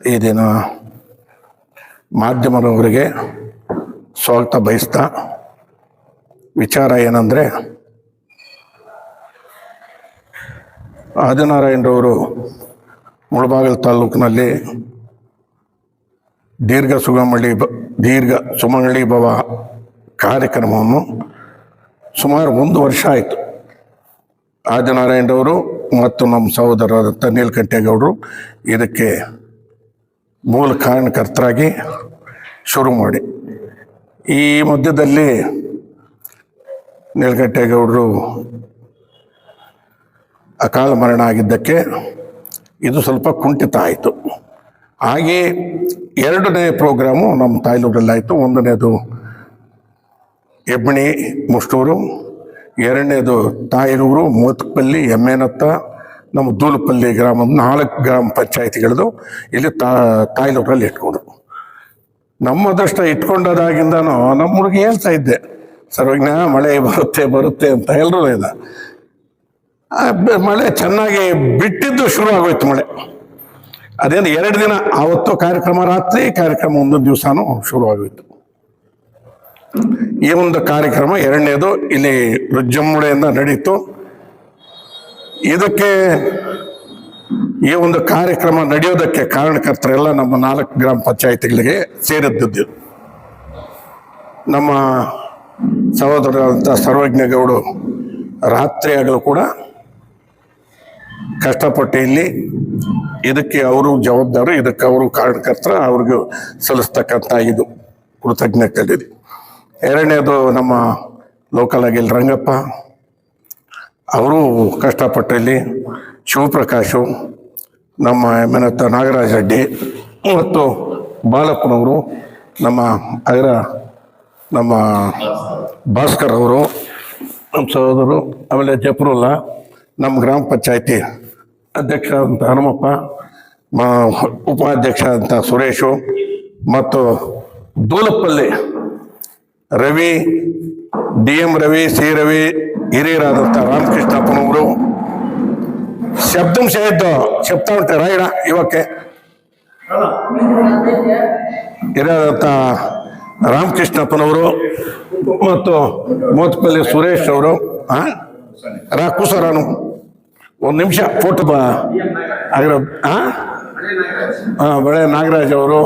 ಈ ದಿನ ಮಾಧ್ಯಮದವರಿಗೆ ಸ್ವಾಗತ ಬಯಸ್ತಾ ವಿಚಾರ ಏನಂದರೆ, ಆದಿನಾರಾಯಣರವರು ಮುಳಬಾಗಿಲು ತಾಲೂಕಿನಲ್ಲಿ ದೀರ್ಘ ಸುಗಮಳ್ಳಿ ಬ ದೀರ್ಘ ಸುಮಂಗಳಿ ಭವ ಕಾರ್ಯಕ್ರಮವನ್ನು ಸುಮಾರು ಒಂದು ವರ್ಷ ಆಯಿತು. ಆದಿನಾರಾಯಣರವರು ಮತ್ತು ನಮ್ಮ ಸಹೋದರ ನೀಲಕಂಠೇಗೌಡರು ಇದಕ್ಕೆ ಮೂಲ ಕಾರಣಕರ್ತರಾಗಿ ಶುರು ಮಾಡಿ. ಈ ಮಧ್ಯದಲ್ಲಿ ನೀಲಕಂಠೇಗೌಡರು ಅಕಾಲ ಮರಣ ಆಗಿದ್ದಕ್ಕೆ ಇದು ಸ್ವಲ್ಪ ಕುಂಠಿತ ಆಯಿತು. ಹಾಗೆ ಎರಡನೇ ಪ್ರೋಗ್ರಾಮು ನಮ್ಮ ತಾಯ್ಲೂರಲ್ಲಾಯಿತು ಒಂದನೇದು ಹೆಬ್ಬಣಿ ಮುಷ್ಟೂರು, ಎರಡನೇದು ತಾಯಿರೂರು ಮೋತ್ಪಲ್ಲಿ ಎಮ್ಮೆನತ್ತ ನಮ್ಮ ದೂಲಪಲ್ಲಿ ಗ್ರಾಮ ನಾಲ್ಕು ಗ್ರಾಮ ಪಂಚಾಯತಿಗಳದು, ಇಲ್ಲಿ ತಾಯ್ಲೂರಲ್ಲಿ ಇಟ್ಕೊಂಡ್ರು ನಮ್ಮ ಅದೃಷ್ಟ ಇಟ್ಕೊಂಡದಾಗಿಂದನೂ ನಮ್ಮ ಹುಡುಗಿ ಹೇಳ್ತಾ ಇದ್ದೆ ಸರ್ವಜ್ಞ ಮಳೆ ಬರುತ್ತೆ ಬರುತ್ತೆ ಅಂತ ಎಲ್ಲರೂ ಇದ ಮಳೆ ಚೆನ್ನಾಗಿ ಬಿಟ್ಟಿದ್ದು ಶುರು ಆಗೋಯ್ತು ಮಳೆ. ಅದೇನು ಎರಡು ದಿನ, ಆವತ್ತು ಕಾರ್ಯಕ್ರಮ ರಾತ್ರಿ, ಕಾರ್ಯಕ್ರಮ ಒಂದೊಂದು ದಿವಸನೂ ಶುರು ಆಗೋಯ್ತು. ಈ ಒಂದು ಕಾರ್ಯಕ್ರಮ ಎರಡನೇದು ಇಲ್ಲಿ ರುಜ್ಜಮ್ಮುಳೆಯಿಂದ ನಡೀತು. ಇದಕ್ಕೆ ಈ ಒಂದು ಕಾರ್ಯಕ್ರಮ ನಡೆಯೋದಕ್ಕೆ ಕಾರಣಕರ್ತರೆಲ್ಲ ನಮ್ಮ ನಾಲ್ಕು ಗ್ರಾಮ ಪಂಚಾಯತಿಗಳಿಗೆ ಸೇರಿದ್ದು ನಮ್ಮ ಸಹೋದರರಾದಂಥ ಸರ್ವಜ್ಞಗೌಡು ರಾತ್ರಿ ಆಗಲೂ ಕೂಡ ಕಷ್ಟಪಟ್ಟು ಇಲ್ಲಿ ಇದಕ್ಕೆ ಅವರು ಜವಾಬ್ದಾರು, ಇದಕ್ಕೆ ಅವರು ಕಾರಣಕರ್ತರ ಅವ್ರಿಗೂ ಸಲ್ಲಿಸ್ತಕ್ಕಂಥ ಇದು ಕೃತಜ್ಞತೆ ಎರಡನೇದು ನಮ್ಮ ಲೋಕಲ್ ಆಗಿ ರಂಗಪ್ಪ. ಅವರು ಕಷ್ಟಪಟ್ಟಲ್ಲಿ ಶಿವಪ್ರಕಾಶು ನಮ್ಮ ಮೆನತ್ತ ನಾಗರಾಜ ರೆಡ್ಡಿ ಮತ್ತು ಬಾಲಪ್ಪನವರು ನಮ್ಮ ಅದರ ನಮ್ಮ ಭಾಸ್ಕರ್ ಅವರು, ನಮ್ಮ ಸಹೋದರರು, ಆಮೇಲೆ ಜಪ್ರುಲ್ಲ ನಮ್ಮ ಗ್ರಾಮ ಪಂಚಾಯತಿ ಅಧ್ಯಕ್ಷ ಅಂತ ಹನುಮಪ್ಪ ಉಪಾಧ್ಯಕ್ಷ ಅಂತ ಸುರೇಶು ಮತ್ತು Doolappalli Ravi, D M Ravi, C Ravi ಹಿರಿಯರಾದಂಥ ರಾಮಕೃಷ್ಣಪ್ಪನವರು. ಶಬ್ದಂ ಸೇದ್ದು ಶಬ್ದ ಉಂಟೆ ರಾಯಣ ಇವಕ್ಕೆ ಹಿರಿಯರಾದಂಥ ರಾಮಕೃಷ್ಣಪ್ಪನವರು ಮತ್ತು ಮೋತ್ಪಲ್ಲಿ ಸುರೇಶ್ ಅವರು ಹಾಂ ರಾ ಕುಸರಾನು ಒಂದು ನಿಮಿಷ, ಫೋಟೋ ಬಾ. ಆಗಿರೋ ಹಾಂ ಬಳೆ ನಾಗರಾಜ್ ಅವರು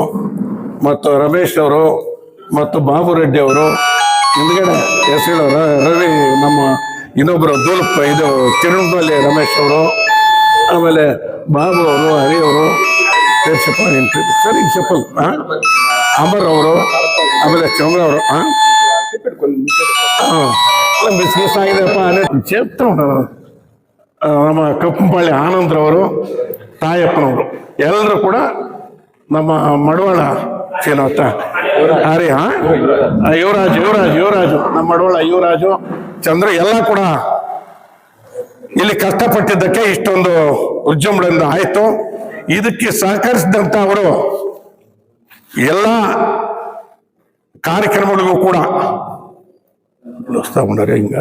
ಮತ್ತು ರಮೇಶ್ ಅವರು. ಮತ್ತು ಬಾಬು ರೆಡ್ಡಿ ಅವರು ಹಿಂದ್ಗಡೆ ಹೆಸರು ರವಿ ನಮ್ಮ ಇನ್ನೊಬ್ಬರು ದೂಲಪ್ಪ, ಇದು ತಿರುಮಲೆ ರಮೇಶ್ ಅವರು, ಆಮೇಲೆ ಬಾಬು ಅವರು, ಹರಿ ಅವರು ಸರಿ, ಚಪ್ಪಲ್ ಹಾಂ ಅಮರ್ ಅವರು, ಆಮೇಲೆ ಚಂದ್ರ ಅವರು ಹಾಂ. ಹಾಂ ಮಿಸ್ ಆಗಿದೆಪ್ಪ ಚೆಪ್ತ ನಮ್ಮ ಕಪ್ಪಂಪಾಳಿ ಆನಂದ್ರವರು ತಾಯಪ್ಪನವರು. ಎಲ್ಲರೂ ಕೂಡ ನಮ್ಮ ಮಡವಾಳ ಏನತ್ತ ಹರಿ ಯುವರಾಜು ಯುವರಾಜು ಯುವರಾಜ್ ಯುವರಾಜು. ನಮ್ಮ ಅಡೋಳ ಯುವರಾಜು. ಚಂದ್ರ ಎಲ್ಲ ಕೂಡ ಇಲ್ಲಿ ಕಷ್ಟಪಟ್ಟಿದ್ದಕ್ಕೆ ಇಷ್ಟೊಂದು ಉಜ್ಜಂಬಳಿಂದ ಆಯಿತು. ಇದಕ್ಕೆ ಸಹಕರಿಸಿದಂತ ಅವರು ಎಲ್ಲ ಕಾರ್ಯಕ್ರಮಗಳಿಗೂ ಕೂಡ ಹಿಂಗ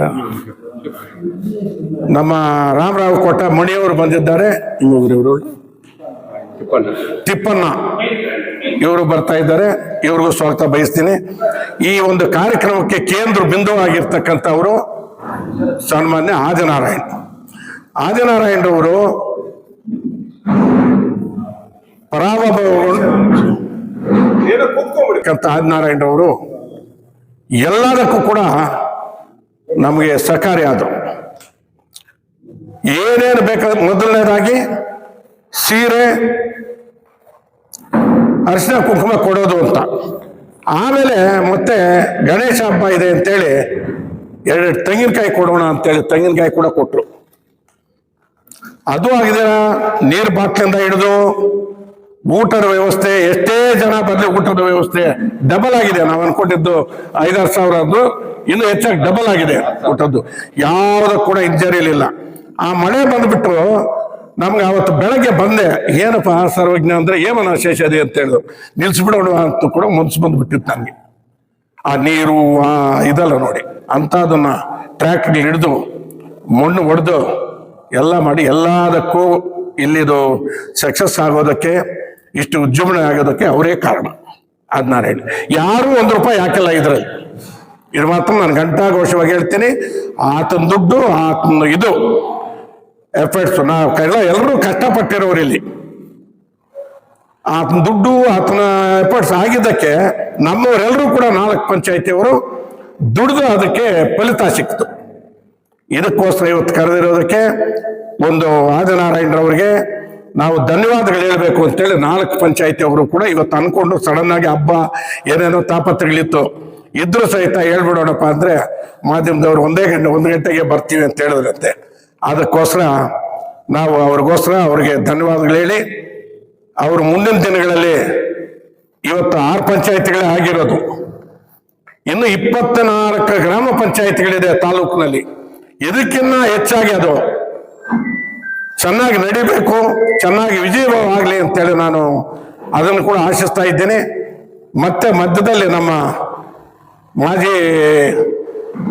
ನಮ್ಮ ರಾಮರಾವ್ ಕೋಟ ಮಣಿಯವರು ಬಂದಿದ್ದಾರೆ. ತಿಪ್ಪಣ್ಣ. ಇವರು ಬರ್ತಾ ಇದ್ದಾರೆ, ಇವ್ರಿಗೂ ಸ್ವಾಗತ ಬಯಸ್ತೀನಿ. ಈ ಒಂದು ಕಾರ್ಯಕ್ರಮಕ್ಕೆ ಕೇಂದ್ರ ಬಿಂದು ಆಗಿರ್ತಕ್ಕಂಥವರು ಸನ್ಮಾನ್ಯ ಆದಿನಾರಾಯಣ್. ಪರಾಭವಂತ ಅಂತ ಆದಿನಾರಾಯಣರವರು ಎಲ್ಲದಕ್ಕೂ ಕೂಡ ನಮಗೆ ಸಹಕಾರಿ ಆದರು. ಏನೇನು ಬೇಕಾದ ಮೊದಲನೇದಾಗಿ ಸೀರೆ ಅರಿಶಿನ ಕುಂಕುಮ ಕೊಡೋದು ಅಂತ. ಆಮೇಲೆ ಮತ್ತೆ ಗಣೇಶ ಹಬ್ಬ ಇದೆ ಅಂತೇಳಿ ಎರಡು ತೆಂಗಿನಕಾಯಿ ಕೊಡೋಣ ಅಂತೇಳಿ ತೆಂಗಿನಕಾಯಿ ಕೂಡ ಕೊಟ್ಟರು ಅದು ಆಗಿದೆ ನೀರು ಬಾಟ್ಲಿಂದ ಹಿಡಿದು ಊಟದ ವ್ಯವಸ್ಥೆ, ಎಷ್ಟೇ ಜನ ಬರಲಿ ಊಟದ ವ್ಯವಸ್ಥೆ ಡಬಲ್ ಆಗಿದೆ. ನಾವು ಅನ್ಕೊಂಡಿದ್ದು ಐದಾರು ಸಾವಿರ ಅದು ಇನ್ನು ಹೆಚ್ಚಾಗಿ ಡಬಲ್ ಆಗಿದೆ ಊಟದ್ದು. ಯಾವುದಕ್ಕೂ ಕೂಡ ಇಂಜರಿಲಿಲ್ಲ ಆ ಮಳೆ ಬಂದ್ಬಿಟ್ಟು ನಮ್ಗೆ ಅವತ್ತು ಬೆಳಗ್ಗೆ ಬಂದೆ, ಏನಪ್ಪ ಸರ್ವಜ್ಞ ಅಂದ್ರೆ ಏಮನ ಶೇಷ ಅದೇ ಅಂತ ಹೇಳಿದ್ರು. ನಿಲ್ಸ್ಬಿಡೋಣ ಅಂತ ಕೂಡ ಮನ್ಸು ಬಂದ್ಬಿಟ್ಟಿತ್ತು ನನಗೆ ಆ ನೀರು, ಆ ಇದೆಲ್ಲ ನೋಡಿ ಅಂಥದನ್ನ ಟ್ರ್ಯಾಕ್ ಹಿಡಿದು, ಮಣ್ಣು ಹೊಡೆದು ಎಲ್ಲ ಮಾಡಿ, ಎಲ್ಲದಕ್ಕೂ ಇಲ್ಲಿದು ಸಕ್ಸಸ್ ಆಗೋದಕ್ಕೆ, ಇಷ್ಟು ಉಜ್ಜುಮಣೆ ಆಗೋದಕ್ಕೆ ಅವರೇ ಕಾರಣ. ಅದನ್ನ ಹೇಳಿ ಯಾರೂ ಒಂದು ರೂಪಾಯಿ ಹಾಕಲ್ಲ ಇದರಲ್ಲಿ. ಇದು ಮಾತ್ರ ನಾನು ಘಂಟಾಘೋಷವಾಗಿ ಹೇಳ್ತೀನಿ, ಆತನ ದುಡ್ಡು, ಆತನ ಇದು. ಎಫರ್ಟ್ಸ್ ನಾವು ಎಲ್ಲ ಎಲ್ಲರೂ ಕಷ್ಟಪಟ್ಟಿರೋರು ಇಲ್ಲಿ. ಆತನ ದುಡ್ಡು ಆತನ ಎಫರ್ಟ್ಸ್ ಆಗಿದ್ದಕ್ಕೆ ನಮ್ಮವರೆಲ್ಲರೂ ಕೂಡ ನಾಲ್ಕು ಪಂಚಾಯತಿಯವರು ದುಡಿದು ಅದಕ್ಕೆ ಫಲಿತ ಸಿಕ್ತು ಇದಕ್ಕೋಸ್ಕರ ಇವತ್ತು ಕರೆದಿರೋದಕ್ಕೆ ಒಂದು ಆದಿನಾರಾಯಣರವರಿಗೆ ನಾವು ಧನ್ಯವಾದಗಳು ಹೇಳಬೇಕು ಅಂತೇಳಿ ನಾಲ್ಕು ಪಂಚಾಯತಿ ಅವರು ಕೂಡ ಇವತ್ತು ಅನ್ಕೊಂಡು ಸಡನ್ ಆಗಿ ಹಬ್ಬ, ಏನೇನೋ ತಾಪತ್ರಗಳಿತ್ತು, ಇದ್ರೂ ಸಹಿತ ಹೇಳ್ಬಿಡೋಣಪ್ಪ ಅಂದ್ರೆ ಮಾಧ್ಯಮದವ್ರು ಒಂದೇ ಗಂಟೆ, ಒಂದು ಗಂಟೆಗೆ ಬರ್ತೀವಿ ಅಂತ ಹೇಳಿದ್ರಂತೆ. ಅದಕ್ಕೋಸ್ಕರ ನಾವು ಅವ್ರಿಗೋಸ್ಕರ ಅವ್ರಿಗೆ ಧನ್ಯವಾದಗಳು ಹೇಳಿ, ಅವರು ಮುಂದಿನ ದಿನಗಳಲ್ಲಿ ಇವತ್ತು ಆರು ಪಂಚಾಯತಿಗಳೇ ಆಗಿರೋದು. ಇನ್ನು ಇಪ್ಪತ್ನಾಲ್ಕು ಗ್ರಾಮ ಪಂಚಾಯತಿಗಳಿದೆ ತಾಲೂಕಿನಲ್ಲಿ. ಇದಕ್ಕಿನ್ನ ಹೆಚ್ಚಾಗಿ ಅದು ಚೆನ್ನಾಗಿ ನಡಿಬೇಕು, ಚೆನ್ನಾಗಿ ವಿಜಯವಾಗಲಿ ಅಂತೇಳಿ ನಾನು ಅದನ್ನು ಕೂಡ ಆಶಿಸ್ತಾ ಇದ್ದೇನೆ. ಮತ್ತೆ ಮಧ್ಯದಲ್ಲಿ ನಮ್ಮ ಮಾಜಿ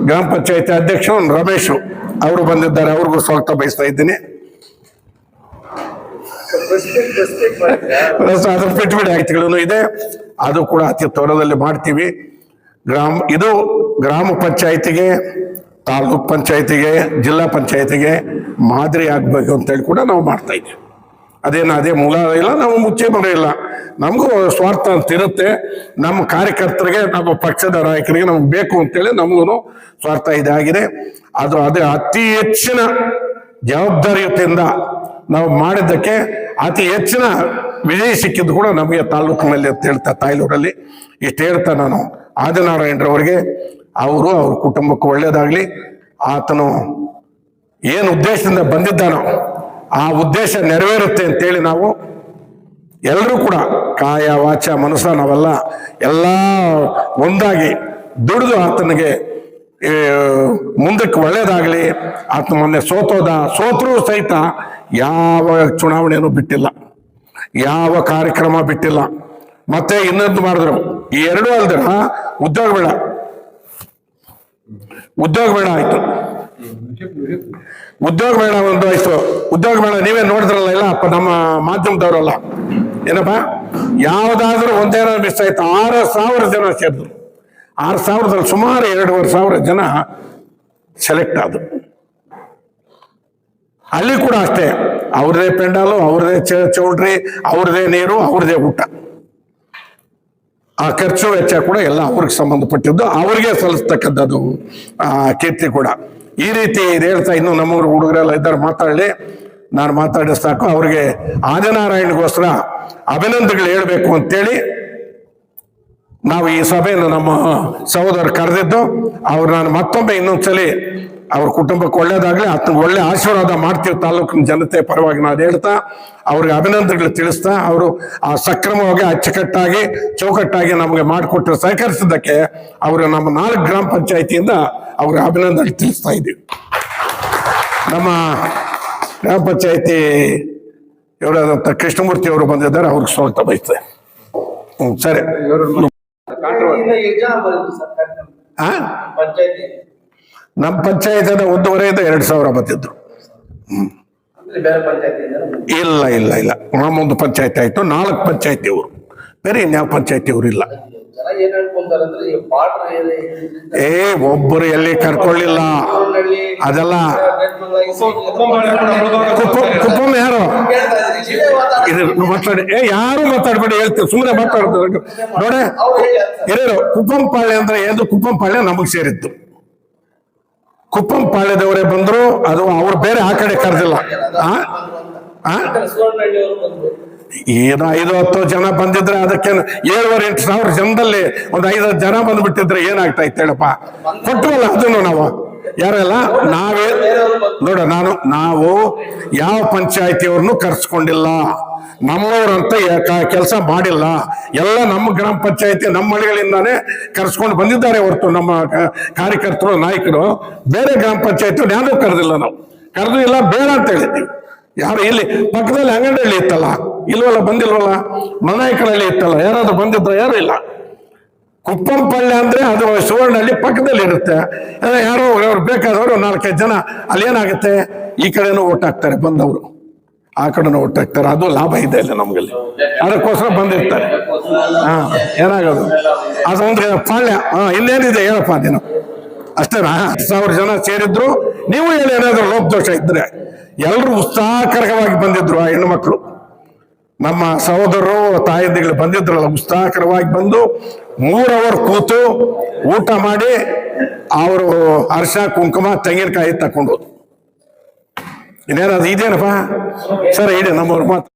ಗ್ರಾಮ ಪಂಚಾಯತಿ ಅಧ್ಯಕ್ಷ ರಮೇಶು ಅವರು ಬಂದಿದ್ದಾರೆ. ಅವ್ರಿಗೂ ಸ್ವಾಗತ ಬಯಸ್ತಾ ಇದ್ದೀನಿ. ಅದ್ರ ಬಿಟ್ಬಿಡಿ ಇದೆ. ಅದು ಕೂಡ ಅತಿ ತ್ವರದಲ್ಲಿ ಮಾಡ್ತೀವಿ. ಗ್ರಾಮ, ಇದು ಗ್ರಾಮ ಪಂಚಾಯತಿಗೆ, ತಾಲೂಕ್ ಪಂಚಾಯತಿಗೆ, ಜಿಲ್ಲಾ ಪಂಚಾಯತಿಗೆ ಮಾದರಿ ಆಗ್ಬೇಕು ಅಂತೇಳಿ ಕೂಡ ನಾವು ಮಾಡ್ತಾ ಇದ್ದೀವಿ. ಅದೇನು, ಅದೇ ಮೂಲ ಇಲ್ಲ, ನಾವು ಮುಚ್ಚೆ ಇಲ್ಲ. ನಮಗೂ ಸ್ವಾರ್ಥ ಅಂತ ಇರುತ್ತೆ. ನಮ್ಮ ಕಾರ್ಯಕರ್ತರಿಗೆ, ನಮ್ಮ ಪಕ್ಷದ ನಾಯಕರಿಗೆ ನಮ್ಗೆ ಬೇಕು ಅಂತೇಳಿ ನಮಗೂ ಸ್ವಾರ್ಥ ಇದಾಗಿದೆ. ಅದು ಅದೇ ಅತಿ ಹೆಚ್ಚಿನ ಜವಾಬ್ದಾರಿಯುತಿಯಿಂದ ನಾವು ಮಾಡಿದ್ದಕ್ಕೆ ಅತಿ ಹೆಚ್ಚಿನ ವಿಜಯ ಸಿಕ್ಕಿದ್ದು ಕೂಡ ನಮಗೆ ತಾಲೂಕಿನಲ್ಲಿ ಅಂತ ಹೇಳ್ತಾ ತಾಯ್ಲೂರಲ್ಲಿ. ಇಷ್ಟು ಹೇಳ್ತಾ ನಾನು ಆದಿನಾರಾಯಣರವರಿಗೆ ಅವರು, ಅವ್ರ ಕುಟುಂಬಕ್ಕೆ ಒಳ್ಳೆಯದಾಗಲಿ ಆತನು ಏನು ಉದ್ದೇಶದಿಂದ ಬಂದಿದ್ದಾನೋ ಆ ಉದ್ದೇಶ ನೆರವೇರುತ್ತೆ ಅಂತೇಳಿ ನಾವು ಎಲ್ಲರೂ ಕೂಡ ಕಾಯ, ವಾಚ, ಮನಸ್ಸ ನಾವೆಲ್ಲ ಎಲ್ಲ ಒಂದಾಗಿ ದುಡಿದು ಆತನಿಗೆ ಮುಂದಕ್ಕೆ ಒಳ್ಳೇದಾಗಲಿ ಆತ ಮೊನ್ನೆ ಸೋತೋದ, ಸೋತರೂ ಸಹಿತ ಯಾವ ಚುನಾವಣೆಯನ್ನು ಬಿಟ್ಟಿಲ್ಲ, ಯಾವ ಕಾರ್ಯಕ್ರಮ ಬಿಟ್ಟಿಲ್ಲ. ಮತ್ತೆ ಇನ್ನೊಂದು ಮಾಡಿದ್ರು, ಈ ಎರಡೂ ಅಲ್ದಿರ ಉದ್ಯೋಗ ಬೇಡ ಉದ್ಯೋಗ ಬೇಡ ಆಯ್ತು. ಉದ್ಯೋಗ ಬೇಡ ಒಂದು ಆಯ್ತು ಉದ್ಯೋಗ ಬೇಡ, ನೀವೇ ನೋಡಿದ್ರಲ್ಲ ಇಲ್ಲ ನಮ್ಮ ಮಾಧ್ಯಮದವರಲ್ಲ. ಏನಪ್ಪ? ಯಾವ್ದಾದ್ರೂ ಒಂದೇನೋ ಮಿಸ್ ಆಯ್ತು. ಆರು ಸಾವಿರ ಜನ ಸೇರಿದ್ರು. ಆರು ಸಾವಿರದಲ್ಲಿ ಸುಮಾರು ಎರಡೂವರೆ ಸಾವಿರ ಜನ ಸೆಲೆಕ್ಟ್ ಆದರು. ಅಲ್ಲಿ ಕೂಡ ಅಷ್ಟೇ. ಅವ್ರದೇ ಪೆಂಡಾಲು, ಅವ್ರದೇ ಚೌಲ್ಟ್ರಿ, ಅವ್ರದೇ ನೀರು, ಅವ್ರದೇ ಊಟ. ಆ ಖರ್ಚು ವೆಚ್ಚ ಕೂಡ ಎಲ್ಲ ಅವ್ರಿಗೆ ಸಂಬಂಧಪಟ್ಟಿದ್ದು. ಅವ್ರಿಗೆ ಸಲ್ಲಿಸ್ತಕ್ಕಂಥದ್ದು ಕೀರ್ತಿ ಕೂಡ. ಈ ರೀತಿ ಹೇಳ್ತಾ ಇನ್ನು ನಮ್ಮೂರು ಹುಡುಗರೆಲ್ಲ ಇದ್ದಾರೆ, ಮಾತಾಡಲಿ. ನಾನು ಮಾತಾಡಿದ ಸಾಕು. ಅವ್ರಿಗೆ ಆದಿನಾರಾಯಣಗೋಸ್ಕರ ಅಭಿನಂದನೆಗಳು ಹೇಳಬೇಕು ಅಂತೇಳಿ ನಾವು ಈ ಸಭೆಯನ್ನು ನಮ್ಮ ಸಹೋದರ ಕರೆದಿದ್ದು, ಅವ್ರು ನಾನು ಮತ್ತೊಮ್ಮೆ ಇನ್ನೊಂದ್ಸಲಿ ಅವ್ರ ಕುಟುಂಬಕ್ಕೆ ಒಳ್ಳೇದಾಗ್ಲಿ ಆತ ಒಳ್ಳೆ ಆಶೀರ್ವಾದ ಮಾಡ್ತೀವಿ ತಾಲೂಕಿನ ಜನತೆ ಪರವಾಗಿ ನಾನು ಹೇಳ್ತಾ ಅವ್ರಿಗೆ ಅಭಿನಂದನೆಗಳು ತಿಳಿಸ್ತಾ ಅವರು ಆ ಸಕ್ರಮವಾಗಿ ಅಚ್ಚುಕಟ್ಟಾಗಿ ಚೌಕಟ್ಟಾಗಿ ನಮಗೆ ಮಾಡಿಕೊಟ್ಟು ಸಹಕರಿಸಿದ್ದಕ್ಕೆ ಅವರು ನಮ್ಮ ನಾಲ್ಕು ಗ್ರಾಮ ಪಂಚಾಯತಿಯಿಂದ ಅವ್ರಿಗೆ ಅಭಿನಂದನೆ ತಿಳಿಸ್ತಾ ಇದ್ದೀವಿ. ನಮ್ಮ ಗ್ರಾಮ ಪಂಚಾಯತಿ ಇವರಾದಂಥ ಕೃಷ್ಣಮೂರ್ತಿ ಅವರು ಬಂದಿದ್ದಾರೆ ಅವ್ರಿಗೆ ಸ್ವಾಗತ ಬಯಸ್ತೇನೆ ಹ್ಞೂ ಸರಿ. ಇನ್ನು ನಮ್ಮ ಪಂಚಾಯತಿನ ಒಂದೂವರೆಯಿಂದ ಎರಡು ಸಾವಿರ ಬಂದಿದ್ರು ಇಲ್ಲ ಇಲ್ಲ ಇಲ್ಲ. ನಮ್ಮೊಂದು ಪಂಚಾಯತ್ ಆಯ್ತು ನಾಲ್ಕು ಪಂಚಾಯತಿ ಅವರು ಬೇರೆ ಇನ್ಯಾವ ಪಂಚಾಯತಿ ಅವರು ಇಲ್ಲ ಏ ಒಬ್ಬರು ಎಲ್ಲಿ ಕರ್ಕೊಳ್ಳಿಲ್ಲ. ಅದೆಲ್ಲ ಕುಪ್ಪಮ್ಮ ಕುಪ್ಪಮ್ ಯಾರು? ಇದು ಮಾತಾಡಿ ಏ ಯಾರು ಮಾತಾಡ್ಬೇಡಿ ಹೇಳ್ತೀವಿ ಸುಮ್ಮನೆ ಮಾತಾಡ್ತಾರೆ ನೋಡೇ ಹಿರಿಯರು ಕುಪ್ಪಂ ಪಾಳೆ ಅಂದ್ರೆ ಏನು? ಕುಪ್ಪಂ ಪಾಳೆ ನಮಗ್ ಸೇರಿತ್ತು ಕುಪ್ಪಂ ಪಾಳ್ಯದವರೇ ಬಂದರು, ಅದು ಅವ್ರು ಬೇರೆ ಆ ಕಡೆ ಕರೆದಿಲ್ಲ. ಏನೋ ಐದು ಹತ್ತು ಜನ ಬಂದಿದ್ರೆ ಅದಕ್ಕೆ ಏಳುವರೆ ಎಂಟು ಸಾವಿರ ಜನದಲ್ಲಿ ಒಂದು ಐದು ಜನ ಬಂದ್ಬಿಟ್ಟಿದ್ರೆ ಏನಾಗ್ತಾ ಇತ್ತು ಹೇಳಪ್ಪ? ಕೊಟ್ಟವಲ್ಲ ಅದನ್ನು ನಾವು. ಯಾರೆಲ್ಲ? ನಾವೇ. ನೋಡ, ನಾನು, ನಾವು ಯಾವ ಪಂಚಾಯತಿಯವ್ರನ್ನು ಕರ್ಸ್ಕೊಂಡಿಲ್ಲ. ನಮ್ಮವ್ರಂತ ಕೆಲಸ ಮಾಡಿಲ್ಲ. ಎಲ್ಲ ನಮ್ಮ ಗ್ರಾಮ ಪಂಚಾಯತಿ ನಮ್ಮ ಹಳ್ಳಿಗಳಿಂದಾನೇ ಕರ್ಸ್ಕೊಂಡು ಬಂದಿದ್ದಾರೆ ಹೊರತು ನಮ್ಮ ಕಾರ್ಯಕರ್ತರು, ನಾಯಕರು. ಬೇರೆ ಗ್ರಾಮ ಪಂಚಾಯತಿ ಯಾರು ಕರೆದಿಲ್ಲ ನಾವು. ಕರೆದು ಇಲ್ಲ, ಬೇಡ ಅಂತ ಹೇಳಿದ್ದೀವಿ. ಯಾರು ಇಲ್ಲಿ ಪಕ್ಕದಲ್ಲಿ ಅಂಗಡಿಯಲ್ಲಿ ಇತ್ತಲ್ಲ? ಇಲ್ವಲ್ಲ, ಬಂದಿಲ್ವಲ್ಲ? ಮನಾಯಕರಲ್ಲಿ ಇತ್ತಲ್ಲ? ಯಾರಾದ್ರೂ ಬಂದಿದ್ರು? ಯಾರು ಇಲ್ಲ. ಕುಪ್ಪಂ ಪಳ್ಳಿ ಅಂದ್ರೆ ಅದು ಸುವರ್ಣಹಳ್ಳಿ ಪಕ್ಕದಲ್ಲಿ ಇರುತ್ತೆ. ಯಾರೋ ಅವ್ರು ಬೇಕಾದವರು ನಾಲ್ಕೈದು ಜನ, ಅಲ್ಲಿ ಏನಾಗುತ್ತೆ? ಈ ಕಡೆನೂ ಓಟ್ ಹಾಕ್ತಾರೆ ಬಂದವರು. ಆ ಕಡೆ ಒಟ್ಟಾಗ್ತಾರೆ ಅದು ಲಾಭ ಇದೆ ಇಲ್ಲಿ ನಮ್ಗಲ್ಲಿ. ಅದಕ್ಕೋಸ್ಕರ ಬಂದಿರ್ತಾರೆ. ಹಾ, ಏನಾಗೋದು? ಅದೊಂದು ಪಾಳ್ಯ, ಹಾ ಇನ್ನೇನಿದೆ ಹೇಳಪ್ಪ ನೀನು. ಅಷ್ಟೇನಾ ಸಾವಿರ ಜನ ಸೇರಿದ್ರು, ನೀವು ಹೇಳಿ ಏನಾದ್ರು ಲೋಪದೋಷ ಇದ್ರೆ. ಎಲ್ಲರೂ ಉತ್ಸಾಹಕರವಾಗಿ ಬಂದಿದ್ರು ಆ ಹೆಣ್ಣು ಮಕ್ಕಳು ನಮ್ಮ ಸಹೋದರರು, ತಾಯಂದಿಗಳು ಬಂದಿದ್ರಲ್ಲ, ಉತ್ಸಾಹಕರವಾಗಿ ಬಂದು ಮೂರ್ ಅವರ್ ಕೂತು ಊಟ ಮಾಡಿ, ಅವರು ಅರ್ಶ ಕುಂಕುಮ, ತೆಂಗಿನಕಾಯಿ ತಕೊಂಡು ಇನ್ನೇನದು ಇದೇನಪ್ಪ ಸರ್ ಇಡಿ ನಮ್ಮವ್ರ ಮಾತು.